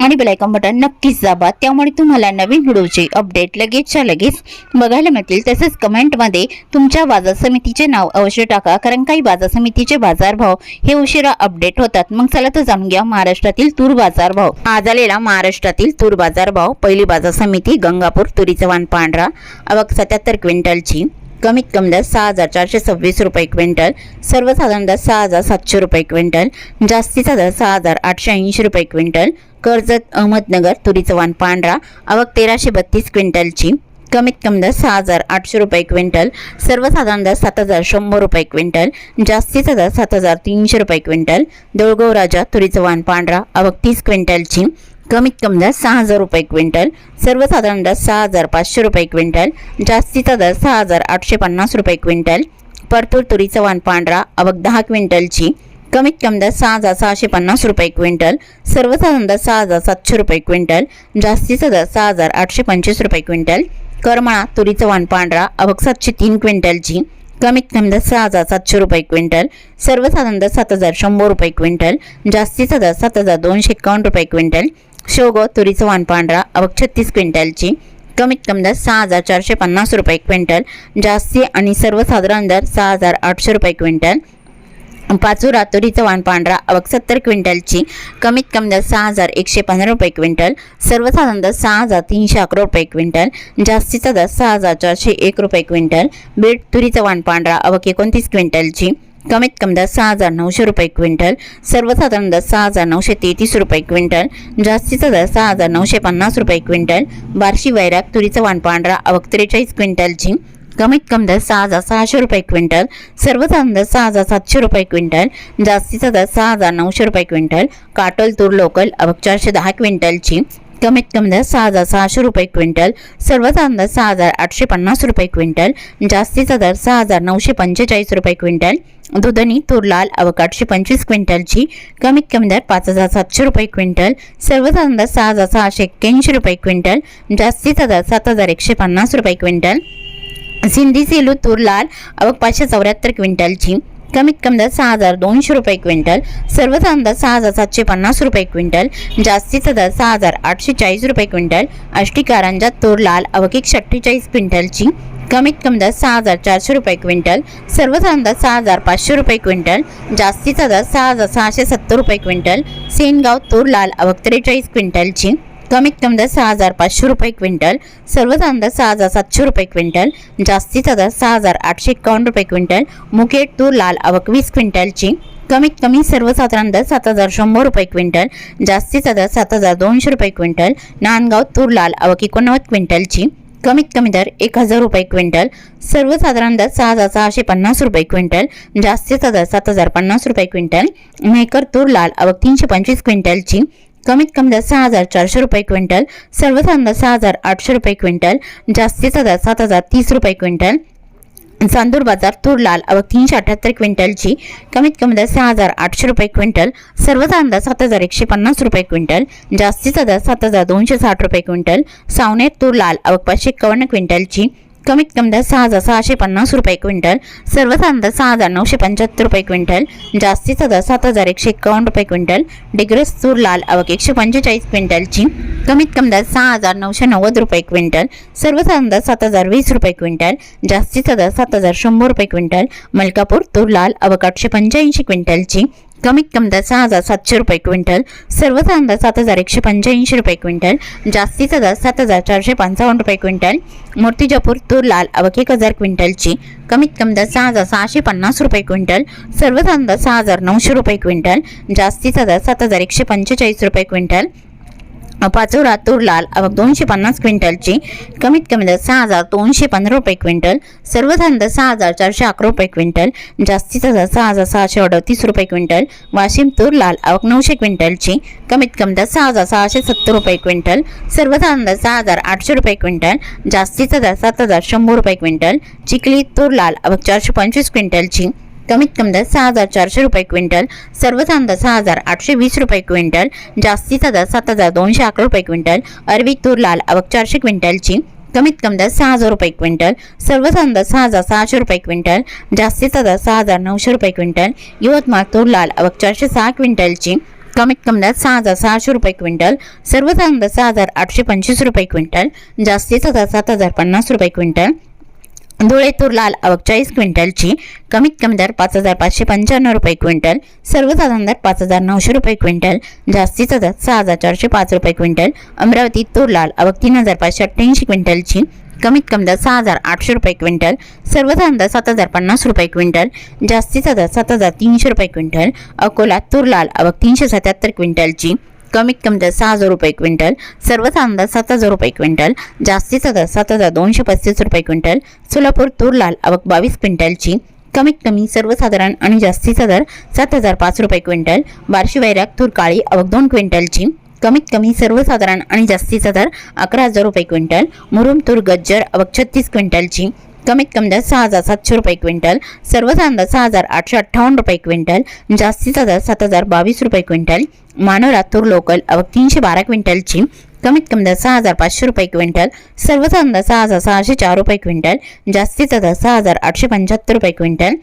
आणि bell icon button नक्कीच दाबा. त्यामुळे तुम्हाला नवीन व्हिडिओचे अपडेट लगेचच्या लगेच बघायला मिळतील. तसेच कमेंटमध्ये तुमच्या बाजार समितीचे नाव अवश्य टाका कारण काही बाजार समितीचे बाजारभाव हे उशिरा अपडेट होतात. मग चला तर जाणून घ्या महाराष्ट्रातील तूर बाजारभाव आज आलेला महाराष्ट्रातील तूर बाजारभाव पहिली बाजार समिती गंगापूर तुरीचवान पांढरा. अवक सत्याहत्तर क्विंटलची. कमीत कमी दर सहा हजार चारशे सव्वीस रुपये क्विंटल सर्वसाधारण दर सहा हजार सातशे रुपये क्विंटल जास्तीचा दर सहा हजार आठशे ऐंशी रुपये क्विंटल कर्जत अहमदनगर तुरीचं वाण पांढरा आवक तेराशे बत्तीस क्विंटलची कमीत कमी दर सहा हजार आठशे रुपये क्विंटल सर्वसाधारण दर सात हजार शंभर रुपये क्विंटल जास्तीचा दर सात हजार तीनशे रुपये क्विंटल दळगव राजा तुरीचं वाण पांढरा आवक तीस क्विंटलची कमीत कमी दर सहा हजार रुपये क्विंटल सर्वसाधारण दर सहा हजार पाचशे रुपये क्विंटल जास्तीचा दर सहा हजार आठशे पन्नास रुपये क्विंटल परतूर तुरीचं वाण पांढरा अवघ दहा क्विंटलची कमीत कमी दर सहा हजार सहाशे पन्नास रुपये क्विंटल सर्वसाधारण दर सहा हजार सातशे रुपये क्विंटल जास्तीचा दर सहा हजार आठशे पंचवीस रुपये क्विंटल करमाळा तुरीचं वाण पांढरा अवघ सातशे तीन क्विंटलची कमीत कमी दर सहा हजार सातशे रुपये क्विंटल सर्वसाधारण दर सात हजार शंभर रुपये क्विंटल जास्तीचा दर सात हजार दोनशे एकावन्न रुपये क्विंटल शेवगं तुरीचं वाण पांढरा अवघ छत्तीस क्विंटलची. कमीत कमी दर सहा हजार चारशे पन्नास रुपये क्विंटल. जास्ती आणि सर्वसाधारण दर सहा हजार आठशे रुपये क्विंटल. पाचुरा तुरीचं वाण पांढरा अवघ सत्तर क्विंटलची. कमीत कमी दर सहा हजार एकशे पंधरा रुपये क्विंटल. सर्वसाधारण दर सहा हजार तीनशे अकरा रुपये क्विंटल. जास्तीचा दर सहा हजार चारशे एक रुपये क्विंटल. बीड तुरीचं वाण पांढरा अवघ एकोणतीस क्विंटलची. कमीत कमी दर सहा हजार नऊशे रुपये क्विंटल सर्वसाधारण दर सहा हजार नऊशे तेहतीस रुपये क्विंटल जास्तीचा दर सहा हजार नऊशे पन्नास रुपये क्विंटल बार्शी वैराग तुरीचं वाण पांढरा अवक त्रेचाळीस क्विंटलची कमीत कमी दर सहा हजार सहाशे रुपये क्विंटल सर्वसाधारण दर सहा हजार सातशे रुपये क्विंटल जास्तीचा दर सहा हजार नऊशे रुपये क्विंटल काटोल तूर लोकल अवक चारशे दहा क्विंटलची कमीत कमी दर सहा हजार सहाशे रुपये क्विंटल सर्वसाधारण दर सहा हजार आठशे पन्नास रुपये क्विंटल जास्तीचा दर सहा हजार नऊशे पंचेचाळीस रुपये क्विंटल दुधनी तूर लाल अवक आठशे पंचवीस क्विंटलची कमीत कमी दर पाच हजार सातशे रुपये क्विंटल सर्वसाधारण दर सहा हजार सहाशे एक्क्याऐंशी रुपये क्विंटल जास्तीचा दर सात हजार एकशे पन्नास रुपये क्विंटल. सिंधी सेलू तूर लाल अवक पाचशे चौऱ्याहत्तर क्विंटलची कमीत कमी दर सहा हजार दोनशे रुपये क्विंटल सर्वसाधारण दर सहा हजार सातशे पन्नास रुपये क्विंटल जास्तीचा दर सहा हजार आठशे चाळीस रुपये क्विंटल आष्टी कारंजा तूर लाल आवक एकशे अठ्ठेचाळीस क्विंटलची कमीत कमी दर सहा हजार चारशे रुपये क्विंटल सर्वसाधारण दर सहा हजार पाचशे रुपये क्विंटल जास्तीचा दर सहा हजार सहाशे सत्तर रुपये क्विंटल सेनगाव तूर लाल आवक त्रेचाळीस क्विंटलची कमीत कमी दर सहा हजार पाचशे रुपये क्विंटल सर्वसाधारण दर सहा हजार सातशे रुपये क्विंटल जास्तीचा दर सहा हजार आठशे एकावन्न रुपये क्विंटल मुकेट तूर लाल आवक वीस क्विंटलची. कमीत कमी सर्वसाधारण दर सात हजार शंभर रुपये क्विंटल जास्तीचा दर सात हजार दोनशे रुपये क्विंटल नांदगाव तूर लाल आवक एकोणनव्वद क्विंटलची. कमीत कमी दर एक हजार रुपये क्विंटल सर्वसाधारण दर सहा हजार सहाशे पन्नास रुपये क्विंटल जास्तीचा दर सात हजार पन्नास रुपये क्विंटल मेकर तूर लाल आवक तीनशे पंचवीस क्विंटलची. कमीत कमी दर सहा हजार चारशे रुपये क्विंटल सर्वसाधारण दर सहा हजार आठशे रुपये क्विंटल जास्तीचा दर सात हजार तीस रुपये क्विंटल चांदूर बाजार तूर लाल आवक तीनशे अठ्याहत्तर क्विंटलची कमीत कमी दर सहा हजार आठशे रुपये क्विंटल सर्वसाधारण दर सात हजार एकशे पन्नास रुपये क्विंटल जास्तीचा दर सात हजार दोनशे साठ रुपये क्विंटल सावनेर तूर लाल आवक पाचशे एकावन्न क्विंटलची कमीत कमी दर सहा हजार सहाशे पन्नास रुपये क्विंटल. सर्वसाधारण दर सहा हजार नऊशे पंच्याहत्तर रुपये क्विंटल. जास्तीचा दर सात हजार एकशे एकावन्न रुपये क्विंटल. डिग्रस तूर लाल आवक एकशे पंचेचाळीस क्विंटलची कमीत कमी दर सहा हजार नऊशे नव्वद रुपये क्विंटल. सर्वसाधारण दर सात हजार वीस रुपये क्विंटल. जास्तीचा दर सात हजार शंभर रुपये क्विंटल. मलकापूर तूर लाल आवक आठशे पंच्याऐंशी क्विंटलची कमीत कमी दहा सहा हजार सातशे रुपये क्विंटल सर्वसाधारण अंदाज सात हजार एकशे पंच्याऐंशी रुपये क्विंटल जास्तीचा दर सात हजार चारशे पंचावन्न रुपये क्विंटल मूर्तिजापूर तूर लाल अवघ एक हजार क्विंटलची कमीत कमी दर सहा हजार सहाशे पन्नास रुपये क्विंटल सर्वसाधारण अंदाज सहा हजार नऊशे रुपये क्विंटल जास्तीचा दर सात हजार एकशे पंचेचाळीस रुपये क्विंटल पाचोरा तूर लाल आवक दोनशे पन्नास क्विंटलची कमीत कमी दर सहा हजार दोनशे पंधरा रुपये क्विंटल सर्वसाधारण दर सहा हजार चारशे अकरा रुपये क्विंटल जास्तीचा दर सहा हजार सहाशे अडतीस रुपये क्विंटल वाशिम तूर लाल आवक नऊशे क्विंटलची कमीत कमी दर सहा हजार सहाशे सत्तर रुपये क्विंटल सर्वसाधारण दर सहा हजार आठशे रुपये क्विंटल जास्तीचा दर सात हजार शंभर रुपये क्विंटल चिखली तूर लाल आवक चारशे पंचवीस क्विंटलची कमीत कमी दर सहा हजार चारशे रुपये क्विंटल सर्वसाधारण दर सहा हजार आठशे वीस रुपये क्विंटल जास्तीचा दर सात हजार दोनशे अकरा रुपये क्विंटल अरबी तूर लाल आवक चारशे क्विंटलची कमीत कमी दर सहा हजार रुपये क्विंटल सर्वसाधारण दर सहा हजार सहाशे रुपये क्विंटल जास्तीचा दर सहा हजार नऊशे रुपये क्विंटल यवतमाळ तूर लाल आवक चारशे सहा क्विंटलची कमीत कमी दर सहा हजार सहाशे रुपये क्विंटल सर्वसाधारण दर सहा हजार आठशे पंचवीस रुपये क्विंटल जास्तीचा दर सात हजार पन्नास रुपये क्विंटल धुळे तूर लाल आवक चाळीस क्विंटलची. कमीत कमी दर पाच हजार पाचशे पंच्याण्णव रुपये क्विंटल. सर्वसाधारण दर पाच हजार नऊशे रुपये क्विंटल. जास्तीचा दर सहा हजार चारशे पाच रुपये क्विंटल. अमरावती तूर लाल आवक तीन हजार पाचशे अठ्ठ्याऐंशी क्विंटलची. कमीत कमी दर सहा हजार आठशे रुपये क्विंटल. सर्वसाधारण दर सात हजार पन्नास रुपये क्विंटल. जास्तीचा दर सात हजार तीनशे रुपये क्विंटल. अकोला तूर लाल आवक तीनशे सत्याहत्तर क्विंटलची. कमीत कमी दर सहा हजार रुपये क्विंटल सर्वसाधारण अंदाज सात हजार रुपये क्विंटल जास्तीचा दर सात हजार दोनशे पस्तीस रुपये क्विंटल सोलापूर तूर लाल आवक बावीस क्विंटलची कमीत कमी सर्वसाधारण आणि जास्तीचा दर सात हजार पाच रुपये क्विंटल बार्शी वैराग तूर काळी आवक दोन क्विंटलची कमीत कमी सर्वसाधारण आणि जास्तीचा दर अकरा हजार रुपये क्विंटल मुरुम तूर गज्जर आवक छत्तीस क्विंटलची कमीत कमी दर सहा हजार सातशे रुपये क्विंटल सर्वसाधारण दर सहा हजार आठशे अठ्ठावन्न रुपये क्विंटल जास्तीचा दर सात हजार बावीस रुपये क्विंटल मानोरा तूर लोकल अवघ तीनशे बारा क्विंटलची कमीत कमी दर सहा हजार पाचशे रुपये क्विंटल सर्वसाधारण दर सहा हजार सहाशे चार रुपये क्विंटल जास्तीचा दर सहा हजार आठशे पंच्याहत्तर रुपये क्विंटल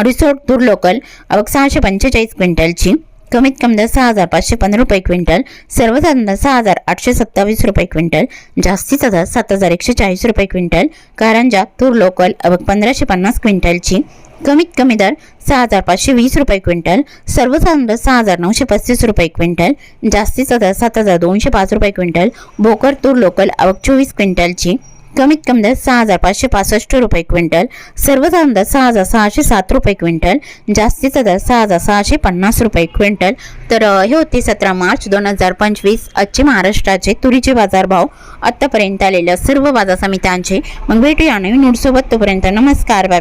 रिसोर्ट तूर लोकल अवघ सहाशे पंचेचाळीस क्विंटलची कमीत कमी दर सहा हजार पाचशे पंधरा रुपये क्विंटल सर्वसाधारण दर सहा हजार आठशे सत्तावीस रुपये क्विंटल जास्तीचा दर सात हजार एकशे चाळीस रुपये क्विंटल कारंजा तूर लोकल आवक पंधराशे पन्नास क्विंटलची कमीत कमी दर सहा हजार पाचशे वीस रुपये क्विंटल सर्वसाधारण दर सहा हजार नऊशे पस्तीस रुपये क्विंटल जास्तीचा दर सात हजार दोनशे पाच रुपये क्विंटल भोकर तूर लोकल आवक चोवीस क्विंटलची कमीत कमी दर सहा हजार पाचशे पासष्ट रुपये क्विंटल सर्वसाधारण दर सहा हजार सहाशे सात रुपये क्विंटल जास्तीचा दर सहा हजार सहाशे पन्नास रुपये क्विंटल. तर हे होते सतरा मार्च दोन हजार पंचवीस आजचे महाराष्ट्राचे तुरीचे बाजारभाव. आत्तापर्यंत आलेल्या सर्व बाजार समित्यांचे मग भेटूया नवीन नोटसोबत तोपर्यंत नमस्कार. बाय